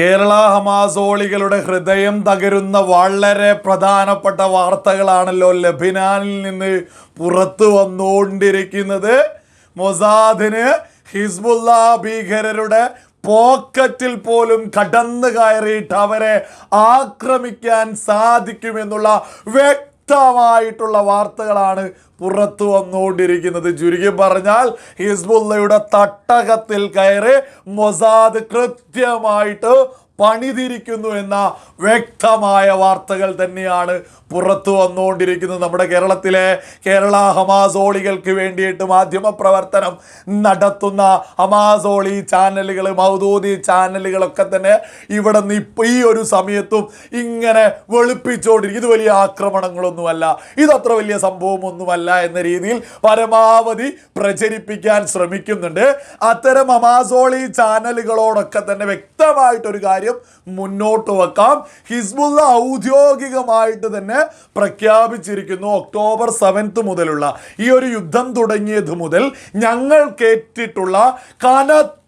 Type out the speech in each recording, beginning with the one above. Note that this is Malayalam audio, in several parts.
കേരള ഹമാസോളികളുടെ ഹൃദയം തകരുന്ന വളരെ പ്രധാനപ്പെട്ട വാർത്തകളാണല്ലോ ലബിനാനിൽ നിന്ന് പുറത്തു വന്നുകൊണ്ടിരിക്കുന്നത്. മൊസാദിന് ഹിസ്ബുല്ല ഭീകരരുടെ പോക്കറ്റിൽ പോലും കടന്നു കയറിയിട്ട് അവരെ ആക്രമിക്കാൻ സാധിക്കുമെന്നുള്ള വ്യക്തമായിട്ടുള്ള വാർത്തകളാണ് പുറത്തു വന്നുകൊണ്ടിരിക്കുന്നത്. ചുരുക്കി പറഞ്ഞാൽ ഹിസ്ബുള്ളയുടെ തട്ടകത്തിൽ കയറി മൊസാദ് കൃത്യമായിട്ട് പണിതിരിക്കുന്നു എന്ന വ്യക്തമായ വാർത്തകൾ തന്നെയാണ് പുറത്തു വന്നുകൊണ്ടിരിക്കുന്നത്. നമ്മുടെ കേരളത്തിലെ കേരള ഹമാസോളികൾക്ക് വേണ്ടിയിട്ട് മാധ്യമപ്രവർത്തനം നടത്തുന്ന ഹമാസോളി ചാനലുകൾ മൗദൂദി ചാനലുകളൊക്കെ തന്നെ ഇവിടെ നിന്ന് ഇപ്പം ഈ ഒരു സമയത്തും ഇങ്ങനെ വെളുപ്പിച്ചുകൊണ്ടിരിക്കും ഇത് വലിയ ആക്രമണങ്ങളൊന്നുമല്ല ഇതത്ര വലിയ സംഭവമൊന്നുമല്ല എന്ന രീതിയിൽ പരമാവധി പ്രചരിപ്പിക്കാൻ ശ്രമിക്കുന്നുണ്ട്. അത്തരം ഹമാസോളി ചാനലുകളോടൊക്കെ തന്നെ വ്യക്തമായിട്ടൊരു കാര്യം മുന്നോട്ട് വെക്കാം. ഹിസ്ബുള്ള ഔദ്യോഗികമായിട്ട് തന്നെ പ്രഖ്യാപിച്ചിരിക്കുന്നു ഒക്ടോബർ സെവൻത്ത് മുതലുള്ള ഈ ഒരു യുദ്ധം തുടങ്ങിയത് മുതൽ ഞങ്ങൾ കേട്ടിട്ടുള്ള കനത്ത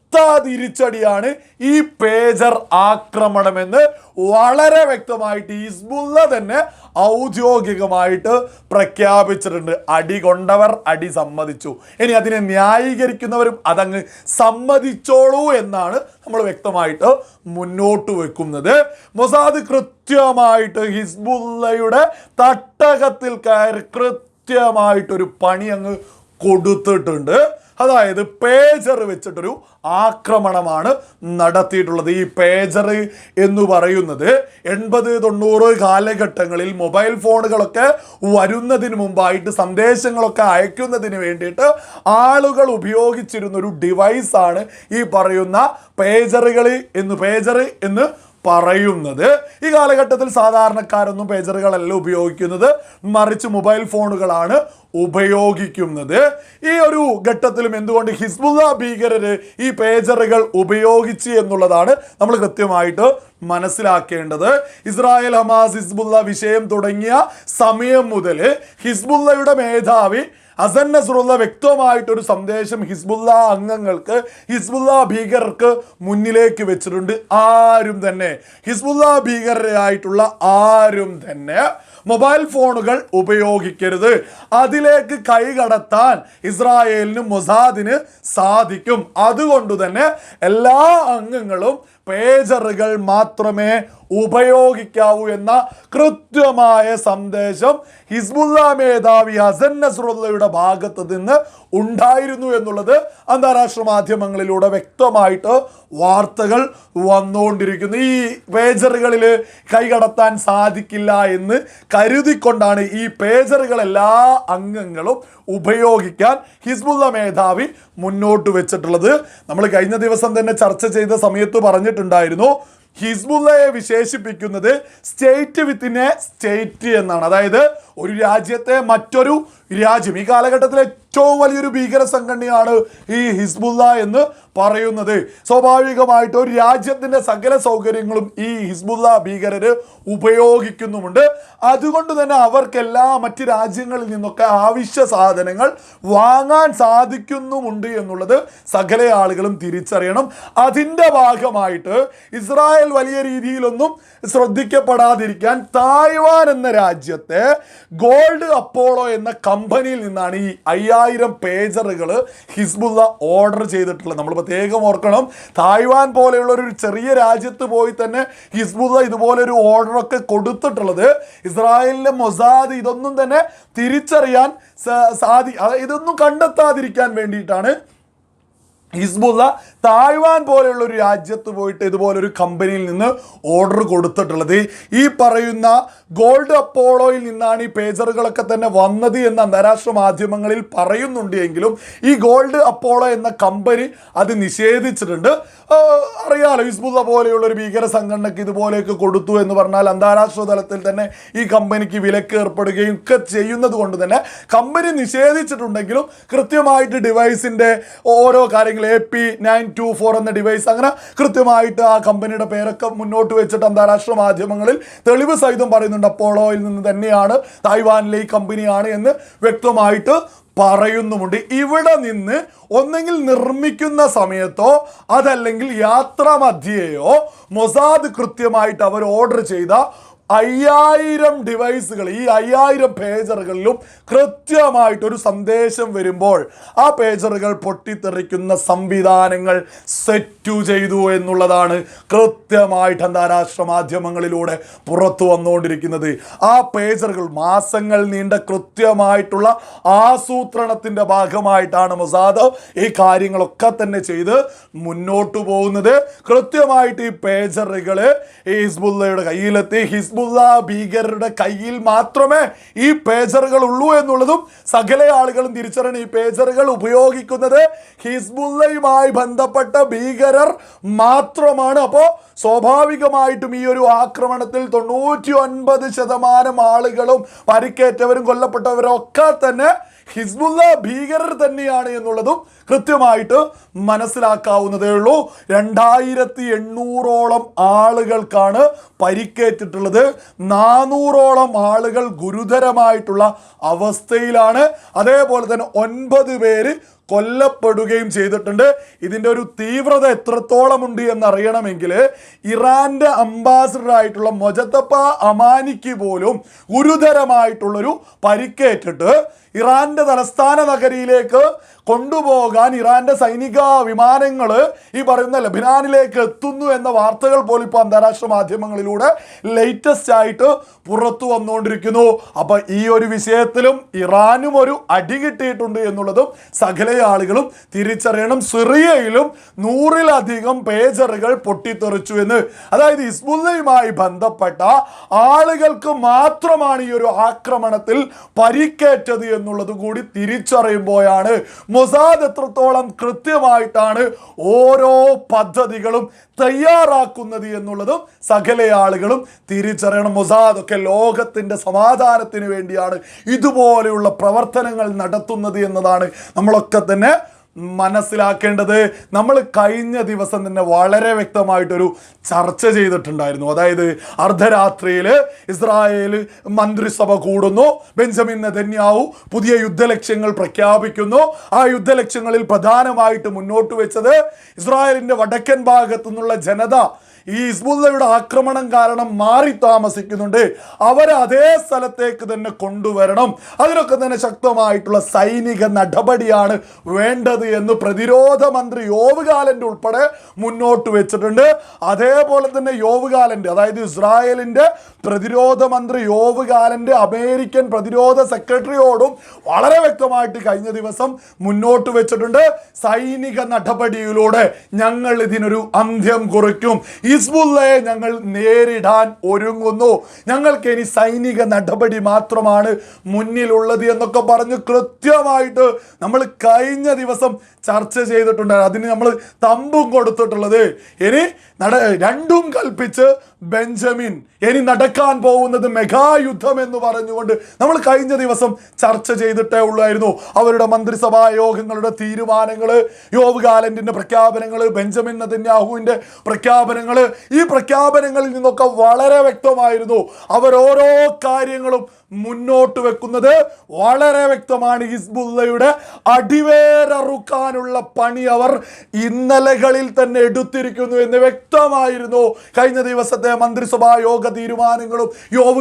തിരിച്ചടിയാണ് ഈ പേജർ ആക്രമണമെന്ന് വളരെ വ്യക്തമായിട്ട് ഹിസ്ബുള്ള തന്നെ ഔദ്യോഗികമായിട്ട് പ്രഖ്യാപിച്ചിട്ടുണ്ട്. അടി കൊണ്ടവർ അടി സമ്മതിച്ചു. ഇനി അതിനെ ന്യായീകരിക്കുന്നവരും അതങ്ങ് സമ്മതിച്ചോളൂ എന്നാണ് നമ്മൾ വ്യക്തമായിട്ട് മുന്നോട്ട് വെക്കുന്നത്. മൊസാദ് കൃത്യമായിട്ട് ഹിസ്ബുള്ളയുടെ തട്ടകത്തിൽ കയറി കൃത്യമായിട്ടൊരു പണി അങ്ങ് കൊടുത്തിട്ടുണ്ട്. അതായത് പേജർ വെച്ചിട്ടൊരു ആക്രമണമാണ് നടത്തിയിട്ടുള്ളത്. ഈ പേജർ എന്ന് പറയുന്നത് എൺപത് തൊണ്ണൂറ് കാലഘട്ടങ്ങളിൽ മൊബൈൽ ഫോണുകളൊക്കെ വരുന്നതിന് മുമ്പായിട്ട് സന്ദേശങ്ങളൊക്കെ അയക്കുന്നതിന് വേണ്ടിയിട്ട് ആളുകൾ ഉപയോഗിച്ചിരുന്ന ഒരു ഡിവൈസാണ് ഈ പറയുന്ന പേജറുകൾ എന്ന് പേജർ എന്ന് പറയുന്നത്. ഈ കാലഘട്ടത്തിൽ സാധാരണക്കാരൊന്നും പേജറുകളല്ല ഉപയോഗിക്കുന്നത്. മറിച്ച് മൊബൈൽ ഫോണുകളാണ് ഉപയോഗിക്കുന്നത്. ഈ ഒരു ഘട്ടത്തിലും എന്തുകൊണ്ട് ഹിസ്ബുല്ല ഭീകരര് ഈ പേജറുകൾ ഉപയോഗിച്ചു എന്നുള്ളതാണ് നമ്മൾ കൃത്യമായിട്ട് മനസ്സിലാക്കേണ്ടത്. ഇസ്രായേൽ ഹമാസ് ഹിസ്ബുല്ല വിഷയം തുടങ്ങിയ സമയം മുതൽ ഹിസ്ബുല്ലയുടെ മേധാവി അസൻ നസറുള്ള വ്യക്തമായിട്ടൊരു സന്ദേശം ഹിസ്ബുല്ല അംഗങ്ങൾക്ക് ഹിസ്ബുല്ല ഭീകരർക്ക് മുന്നിലേക്ക് വെച്ചിട്ടുണ്ട്. ആരും തന്നെ. ഹിസ്ബുല്ല ഭീകരരായിട്ടുള്ള ആരും തന്നെ മൊബൈൽ ഫോണുകൾ ഉപയോഗിക്കരുത്. അതിലേക്ക് കൈകടത്താൻ ഇസ്രായേലിന് മൊസാദിന് സാധിക്കും. അതുകൊണ്ട് തന്നെ എല്ലാ അംഗങ്ങളും പേജറുകൾ മാത്രമേ ഉപയോഗിക്കാവൂ എന്ന കൃത്യമായ സന്ദേശം ഹിസ്ബുല്ല മേധാവി ഹസൻ നസ്രുള്ളയുടെ ഭാഗത്ത് നിന്ന് ഉണ്ടായിരുന്നു എന്നുള്ളത് അന്താരാഷ്ട്ര മാധ്യമങ്ങളിലൂടെ വ്യക്തമായിട്ട് വാർത്തകൾ വന്നുകൊണ്ടിരിക്കുന്നു. ഈ പേജറുകളിൽ കൈകടത്താൻ സാധിക്കില്ല എന്ന് കരുതിക്കൊണ്ടാണ് ഈ പേജറുകൾ എല്ലാ അംഗങ്ങളും ഉപയോഗിക്കാൻ ഹിസ്ബുല്ല മേധാവി മുന്നോട്ട് വെച്ചിട്ടുള്ളത്. നമ്മൾ കഴിഞ്ഞ ദിവസം തന്നെ ചർച്ച ചെയ്ത സമയത്ത് പറഞ്ഞിട്ടുണ്ടായിരുന്നു ഹിസ്ബുള്ളയെ വിശേഷിപ്പിക്കുന്നത് സ്റ്റേറ്റ് വിത്തിനെ സ്റ്റേറ്റ് എന്നാണ്. അതായത് ഒരു രാജ്യത്തെ മറ്റൊരു രാജ്യം. ഈ കാലഘട്ടത്തിൽ ഏറ്റവും വലിയൊരു ഭീകര സംഘടനയാണ് ഈ ഹിസ്ബുല്ല എന്ന് പറയുന്നത്. സ്വാഭാവികമായിട്ട് ഒരു രാജ്യത്തിന്റെ സകല സൗകര്യങ്ങളും ഈ ഹിസ്ബുല്ല ഭീകരര് ഉപയോഗിക്കുന്നുമുണ്ട്. അതുകൊണ്ട് തന്നെ അവർക്കെല്ലാ മറ്റ് രാജ്യങ്ങളിൽ നിന്നൊക്കെ ആവശ്യ സാധനങ്ങൾ വാങ്ങാൻ സാധിക്കുന്നുമുണ്ട് എന്നുള്ളത് സകല ആളുകളും തിരിച്ചറിയണം. അതിന്റെ ഭാഗമായിട്ട് ഇസ്രായേൽ വലിയ രീതിയിലൊന്നും ശ്രദ്ധിക്കപ്പെടാതിരിക്കാൻ തായ്വാൻ എന്ന രാജ്യത്തെ ഗോൾഡ് അപ്പോളോ എന്ന കമ്പനിയിൽ നിന്നാണ് ഈ അയ്യായിരം പേജറുകൾ ഹിസ്ബുള്ള ഓർഡർ ചെയ്തിട്ടുള്ളത്. നമ്മൾ പ്രത്യേകം ഓർക്കണം തായ്വാൻ പോലെയുള്ള ഒരു ചെറിയ രാജ്യത്ത് പോയി തന്നെ ഹിസ്ബുള്ള ഇതുപോലൊരു ഓർഡറൊക്കെ കൊടുത്തിട്ടുള്ളത്. ഇസ്രായേലിലെ മൊസാദ് ഇതൊന്നും തന്നെ തിരിച്ചറിയാൻ സാധി ഇതൊന്നും കണ്ടെത്താതിരിക്കാൻ വേണ്ടിയിട്ടാണ് ഹിസ്ബുള്ള തായ്വാൻ പോലെയുള്ള ഒരു രാജ്യത്ത് പോയിട്ട് ഇതുപോലൊരു കമ്പനിയിൽ നിന്ന് ഓർഡർ കൊടുത്തിട്ടുള്ളത്. ഈ പറയുന്ന ഗോൾഡ് അപ്പോളോയിൽ നിന്നാണ് ഈ പേജറുകളൊക്കെ തന്നെ വന്നത് എന്ന് അന്താരാഷ്ട്ര മാധ്യമങ്ങളിൽ പറയുന്നുണ്ട് എങ്കിലും ഈ ഗോൾഡ് അപ്പോളോ എന്ന കമ്പനി അത് നിഷേധിച്ചിട്ടുണ്ട്. അറിയാലോ ഹിസ്ബുള്ള പോലെയുള്ള ഒരു ഭീകര സംഘടനയ്ക്ക് ഇതുപോലെയൊക്കെ കൊടുത്തു എന്ന് പറഞ്ഞാൽ അന്താരാഷ്ട്ര തലത്തിൽ തന്നെ ഈ കമ്പനിക്ക് വിലക്ക് ഏർപ്പെടുകയും ഒക്കെ ചെയ്യുന്നത് കൊണ്ട് തന്നെ കമ്പനി നിഷേധിച്ചിട്ടുണ്ടെങ്കിലും കൃത്യമായിട്ട് ഡിവൈസിന്റെ ഓരോ കാര്യങ്ങൾ അല്ലെങ്കിൽ A P nine two four എന്ന ഡിവൈസ് അങ്ങനെ കൃത്യമായിട്ട് ആ കമ്പനിയുടെ പേരൊക്കെ മുന്നോട്ട് വെച്ചിട്ട് അന്താരാഷ്ട്ര മാധ്യമങ്ങളിൽ തെളിവ് സഹിതം പറയുന്നുണ്ട്. അപ്പോളോയിൽ നിന്ന് തന്നെയാണ് തായ്വാനിലെ ഈ കമ്പനിയാണ് എന്ന് വ്യക്തമായിട്ട് പറയുന്നുമുണ്ട്. ഇവിടെ നിന്ന് ഒന്നെങ്കിൽ നിർമ്മിക്കുന്ന സമയത്തോ അതല്ലെങ്കിൽ യാത്രാ മധ്യയോ മൊസാദ് കൃത്യമായിട്ട് അവർ ഓർഡർ ചെയ്ത അയ്യായിരം ഡിവൈസുകൾ ഈ അയ്യായിരം പേജറുകളിലും കൃത്യമായിട്ടൊരു സന്ദേശം വരുമ്പോൾ ആ പേജറുകൾ പൊട്ടിത്തെറിക്കുന്ന സംവിധാനങ്ങൾ സെറ്റു ചെയ്തു എന്നുള്ളതാണ് കൃത്യമായിട്ട് അന്താരാഷ്ട്ര മാധ്യമങ്ങളിലൂടെ പുറത്തു വന്നുകൊണ്ടിരിക്കുന്നത്. ആ പേജറുകൾ മാസങ്ങൾ നീണ്ട കൃത്യമായിട്ടുള്ള ആസൂത്രണത്തിന്റെ ഭാഗമായിട്ടാണ് മൊസാദ് ഈ കാര്യങ്ങളൊക്കെ തന്നെ ചെയ്ത് മുന്നോട്ട് പോകുന്നത്. കൃത്യമായിട്ട് ഈ പേജറുകൾ ഹിസ്ബുല്ലയുടെ കയ്യിലെത്തി. ഹിസ്ബുല്ല ഭീകരരുടെ കയ്യിൽ മാത്രമേ ഈ പേജറുകൾ ഉള്ളൂ എന്നുള്ളതും സകല ആളുകളും തിരിച്ചറിയണം. ഈ പേജറുകൾ ഉപയോഗിക്കുന്നത് ഹിസ്ബുല്ലയുമായി ബന്ധപ്പെട്ട ഭീകരർ മാത്രമാണ്. അപ്പോൾ സ്വാഭാവികമായിട്ടും ഈ ഒരു ആക്രമണത്തിൽ തൊണ്ണൂറ്റി ഒൻപത് ശതമാനം ആളുകളും പരിക്കേറ്റവരും കൊല്ലപ്പെട്ടവരും ഒക്കെ തന്നെ ഹിസ്ബുല്ല ഭീകരർ തന്നെയാണ് എന്നുള്ളതും കൃത്യമായിട്ട് മനസ്സിലാക്കാവുന്നതേ ഉള്ളൂ. രണ്ടായിരത്തി എണ്ണൂറോളം ആളുകൾക്കാണ് പരിക്കേറ്റിട്ടുള്ളത്. നാനൂറോളം ആളുകൾ ഗുരുതരമായിട്ടുള്ള അവസ്ഥയിലാണ്. അതേപോലെ തന്നെ ഒൻപത് പേര് കൊല്ലപ്പെടുകയും ചെയ്തിട്ടുണ്ട്. ഇതിന്റെ ഒരു തീവ്രത എത്രത്തോളം ഉണ്ട് എന്നറിയണമെങ്കിൽ ഇറാന്റെ അംബാസിഡറായിട്ടുള്ള മൊജത്തപ്പ അമാനിക്ക് പോലും ഗുരുതരമായിട്ടുള്ളൊരു പരിക്കേറ്റിട്ട് ഇറാന്റെ തലസ്ഥാന നഗരിയിലേക്ക് കൊണ്ടുപോകാൻ ഇറാന്റെ സൈനിക വിമാനങ്ങൾ ഈ പറയുന്ന ലബിനാനിലേക്ക് എത്തുന്നു എന്ന വാർത്തകൾ പോലും ഇപ്പോൾ അന്താരാഷ്ട്ര മാധ്യമങ്ങളിലൂടെ ലേറ്റസ്റ്റ് ആയിട്ട് പുറത്തു വന്നുകൊണ്ടിരിക്കുന്നു. അപ്പൊ ഈ ഒരു വിഷയത്തിലും ഇറാനും ഒരു അടി കിട്ടിയിട്ടുണ്ട് എന്നുള്ളതും സകല ആളുകളും തിരിച്ചറിയണം. സിറിയയിലും നൂറിലധികം പേജറുകൾ പൊട്ടിത്തെറിച്ചു എന്ന്. അതായത് ഹിസ്ബുല്ലയുമായി ബന്ധപ്പെട്ട ആളുകൾക്ക് മാത്രമാണ് ഈ ഒരു ആക്രമണത്തിൽ പരിക്കേറ്റത് എന്നുള്ളത് കൂടി തിരിച്ചറിയുമ്പോഴാണ് മൊസാദ് എത്രത്തോളം കൃത്യമായിട്ടാണ് ഓരോ പദ്ധതികളും തയ്യാറാക്കുന്നത് എന്നുള്ളതും സകല ആളുകളും തിരിച്ചറിയണം. മൊസാദ് ഒക്കെ ലോകത്തിന്റെ സമാധാനത്തിന് വേണ്ടിയാണ് ഇതുപോലെയുള്ള പ്രവർത്തനങ്ങൾ നടത്തുന്നത് എന്നതാണ് നമ്മളൊക്കെ തന്നെ മനസ്സിലാക്കേണ്ടത് നമ്മൾ കഴിഞ്ഞ ദിവസം തന്നെ വളരെ വ്യക്തമായിട്ടൊരു ചർച്ച ചെയ്തിട്ടുണ്ടായിരുന്നു. അതായത് അർദ്ധരാത്രിയിൽ ഇസ്രായേൽ മന്ത്രിസഭ കൂടുന്നു ബെഞ്ചമിൻ നെതന്യാവു പുതിയ യുദ്ധലക്ഷ്യങ്ങൾ പ്രഖ്യാപിക്കുന്നു. ആ യുദ്ധലക്ഷ്യങ്ങളിൽ പ്രധാനമായിട്ട് മുന്നോട്ട് വെച്ചത് ഇസ്രായേലിന്റെ വടക്കൻ ഭാഗത്തു നിന്നുള്ള ജനത ഈ ഹിസ്ബുല്ലയുടെ ആക്രമണം കാരണം മാറി താമസിക്കുന്നുണ്ട്. അവരെ അതേ സ്ഥലത്തേക്ക് തന്നെ കൊണ്ടുവരണം. അതിനൊക്കെ തന്നെ ശക്തമായിട്ടുള്ള സൈനിക നടപടിയാണ് വേണ്ടത് എന്ന് പ്രതിരോധ മന്ത്രി യോവുകാലന്റെ ഉൾപ്പെടെ മുന്നോട്ട് വെച്ചിട്ടുണ്ട്. അതേപോലെ തന്നെ യോവുകാലന്റെ അതായത് ഇസ്രായേലിന്റെ പ്രതിരോധ മന്ത്രി യോവുകാലന്റെ അമേരിക്കൻ പ്രതിരോധ സെക്രട്ടറിയോടും വളരെ വ്യക്തമായിട്ട് കഴിഞ്ഞ ദിവസം മുന്നോട്ട് വെച്ചിട്ടുണ്ട്. സൈനിക നടപടിയിലൂടെ ഞങ്ങൾ ഇതിനൊരു അന്ത്യം കുറിക്കും. ഹിസ്ബുല്ലയെ ഞങ്ങൾ നേരിടാൻ ഒരുങ്ങുന്നു. ഞങ്ങൾക്ക് ഇനി സൈനിക നടപടി മാത്രമാണ് മുന്നിലുള്ളത് എന്നൊക്കെ പറഞ്ഞ് കൃത്യമായിട്ട് നമ്മൾ കഴിഞ്ഞ ദിവസം ചർച്ച ചെയ്തിട്ടുണ്ട് അതിന് നമ്മൾ തമ്പും കൊടുത്തിട്ടുള്ളത്. ഇനി നട രണ്ടും കൽപ്പിച്ച് ബെഞ്ചമിൻ ഇനി നടക്കാൻ പോകുന്നത് മെഗായുദ്ധം എന്ന് പറഞ്ഞുകൊണ്ട് നമ്മൾ കഴിഞ്ഞ ദിവസം ചർച്ച ചെയ്തിട്ടേ ഉള്ളായിരുന്നു. അവരുടെ മന്ത്രിസഭാ യോഗങ്ങളുടെ തീരുമാനങ്ങൾ യോവ് ഗാലന്റിന്റെ പ്രഖ്യാപനങ്ങൾ ബെഞ്ചമിൻ നദന്യാഹുവിന്റെ പ്രഖ്യാപനങ്ങൾ ഈ പ്രഖ്യാപനങ്ങളിൽ നിന്നൊക്കെ വളരെ വ്യക്തമായിരുന്നു. അവർ ഓരോ കാര്യങ്ങളും മുന്നോട്ട് വെക്കുന്നത് വളരെ വ്യക്തമാണ്. ഹിസ്ബുല്ലയുടെ അടിവേരറുക്കാനുള്ള പണി അവർ ഇന്നലകളിൽ തന്നെ എടുത്തിരിക്കുന്നു എന്ന് വ്യക്തമായിരുന്നു. കഴിഞ്ഞ ദിവസത്തെ മന്ത്രിസഭാ യോഗ തീരുമാനങ്ങളും യോവ്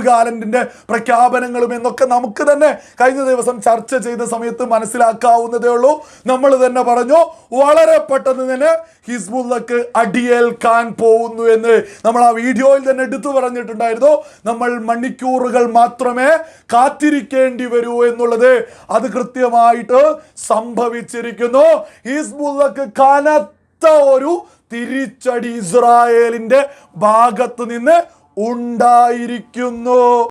പ്രഖ്യാപനങ്ങളും എന്നൊക്കെ നമുക്ക് തന്നെ കഴിഞ്ഞ ദിവസം ചർച്ച ചെയ്ത സമയത്ത് മനസ്സിലാക്കാവുന്നതേ ഉള്ളൂ. നമ്മൾ തന്നെ പറഞ്ഞു വളരെ പെട്ടെന്ന് തന്നെ ഹിസ്ബുല്ലക്ക് അടിയേൽക്കാൻ പോകുന്നു. എന്ന് നമ്മൾ ആ വീഡിയോയിൽ തന്നെ എടുത്തു പറഞ്ഞിട്ടുണ്ടായിരുന്നു. നമ്മൾ മണിക്കൂറുകൾ മാത്രമേ കാത്തിരിക്കേണ്ടി വരൂ എന്നുള്ളത് അത് കൃത്യമായിട്ട് സംഭവിച്ചിരിക്കുന്നു. ഹിസ്ബുള്ളക്ക് കനത്ത ഒരു തിരിച്ചടി ഇസ്രായേലിന്റെ ഭാഗത്ത് നിന്ന് ഉണ്ടായിരിക്കുന്നു.